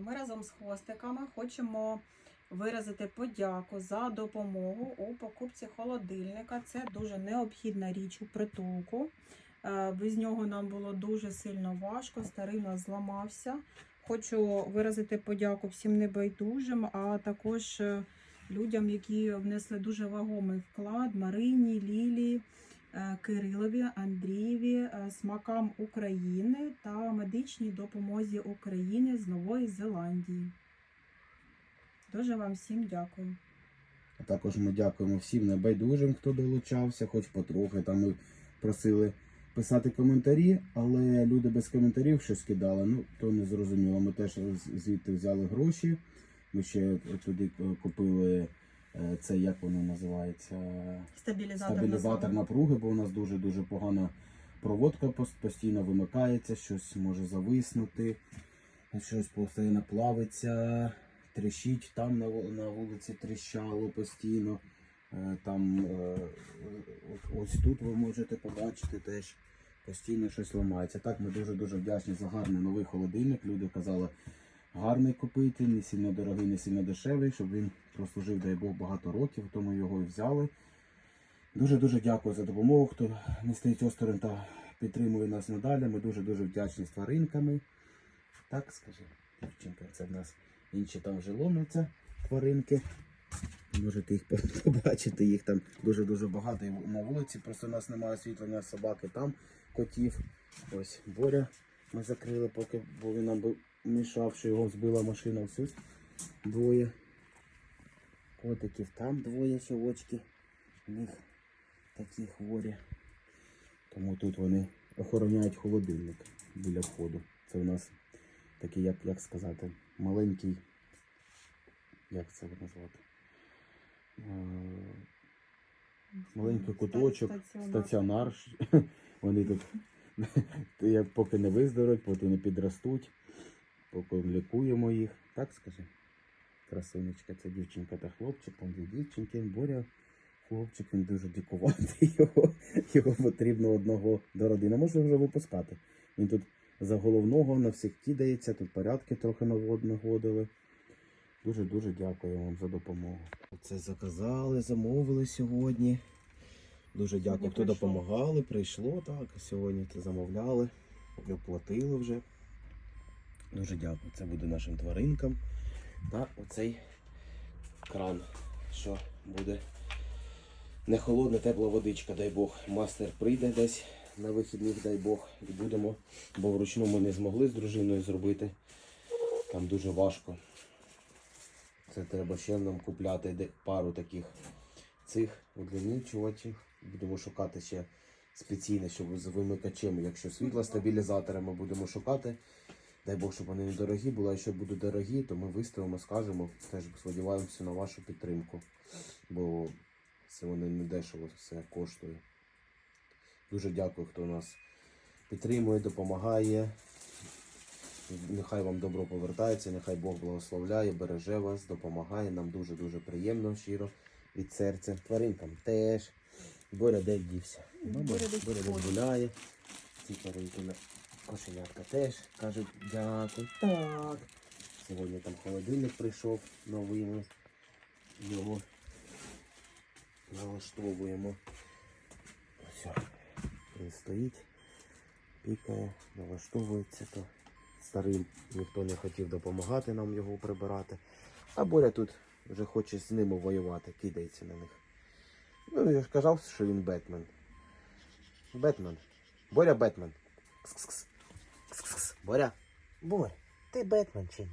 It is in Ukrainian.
Ми разом з хвостиками хочемо виразити подяку за допомогу у покупці холодильника. Це дуже необхідна річ у притулку. Е, Без нього нам було дуже сильно важко, старий нас зламався. Хочу виразити подяку всім небайдужим, а також е, людям, які внесли дуже вагомий вклад Марині, Лілі, е, Кирилові, Андрієві, е, смакам України та медичній допомозі України з Нової Зеландії. Дуже вам всім дякую. А також ми дякуємо всім небайдужим, хто долучався, хоч потрохи. Там ми просили писати коментарі, але люди без коментарів щось кидали. Ну, то не зрозуміло. Ми теж звідти взяли гроші. Ми ще туди е, купили е, це, як воно називається? Стабілізатор, Стабілізатор напруги, бо у нас дуже-дуже погана проводка постійно вимикається, щось може зависнути, щось постійно плавиться, тріщить, там на, на вулиці тріщало постійно. Е, Там е, ось тут ви можете побачити теж постійно щось ламається. Так, ми дуже-дуже вдячні за гарний новий холодильник. Люди казали, гарний купити, не сильно дорогий, не сильно дешевий, щоб він прослужив, дай Бог, багато років, тому його і взяли. Дуже-дуже дякую за допомогу, хто не стоїть осторонь та підтримує нас надалі. Ми дуже-дуже вдячні з тваринками. Так, скажи, дівчинка, це в нас інші там вже ломляться тваринки. Можете їх побачити, їх там дуже-дуже багато і на вулиці. Просто у нас немає освітлення собаки, там котів. Ось Боря ми закрили, поки бо він нам би мішав, що його збила машина. Ось ось двоє. Котиків там двоє сьогодні. У них такі хворі. Тому тут вони охороняють холодильник біля входу. Це у нас такий, як, як сказати, маленький. Як це назвати? Е, Маленький куточок, стаціонар. Вони тут поки не виздоровуть, поки не підростуть, поки лікуємо їх. Так скажи? Красунечка, це дівчинка та хлопчик, там дві дівчинки, Боря. Хлопчик, він дуже дикуватий, його, його потрібно одного до родини. Може вже випускати. Він тут за головного на всіх кидається, тут порядки трохи навод- наводили. Дуже-дуже дякую вам за допомогу. Це заказали, замовили сьогодні. Дуже дякую, хто допомагали, прийшло так. Сьогодні це замовляли, оплатили вже. Дуже дякую. Це буде нашим тваринкам. Та оцей кран, що буде не холодна, тепла водичка, дай Бог. Мастер прийде десь на вихідних, дай Бог, і будемо, бо вручну ми не змогли з дружиною зробити. Там дуже важко. Це треба ще нам купляти пару таких цих удлінювачів. Будемо шукати ще спеційно, щоб з вимикачем, якщо світла стабілізатора ми будемо шукати. Дай Бог, щоб вони недорогі були, а якщо будуть дорогі, то ми виставимо, скажемо. Теж сподіваємося на вашу підтримку. Бо це вони не дешево все коштує. Дуже дякую, хто нас підтримує, допомагає. Нехай вам добро повертається, нехай Бог благословляє, береже вас, допомагає. Нам дуже-дуже приємно, щиро від серця. Тваринкам теж. Боря де дівся. Боря десь гуляє. Ці тваринки кошенятка теж кажуть дякую. Так. Сьогодні там холодильник прийшов новий. Ми його налаштовуємо. Все. Він стоїть, пікає, налаштовується то. Старим ніхто не хотів допомагати нам його прибирати. А Боря тут вже хоче з ними воювати, кидається на них. Ну, я ж казав, що він Бетмен. Бетмен. Боря Бетмен. Кс-кс-кс. Кс-кс-кс. Боря. Боря, ти Бетмен чи ні?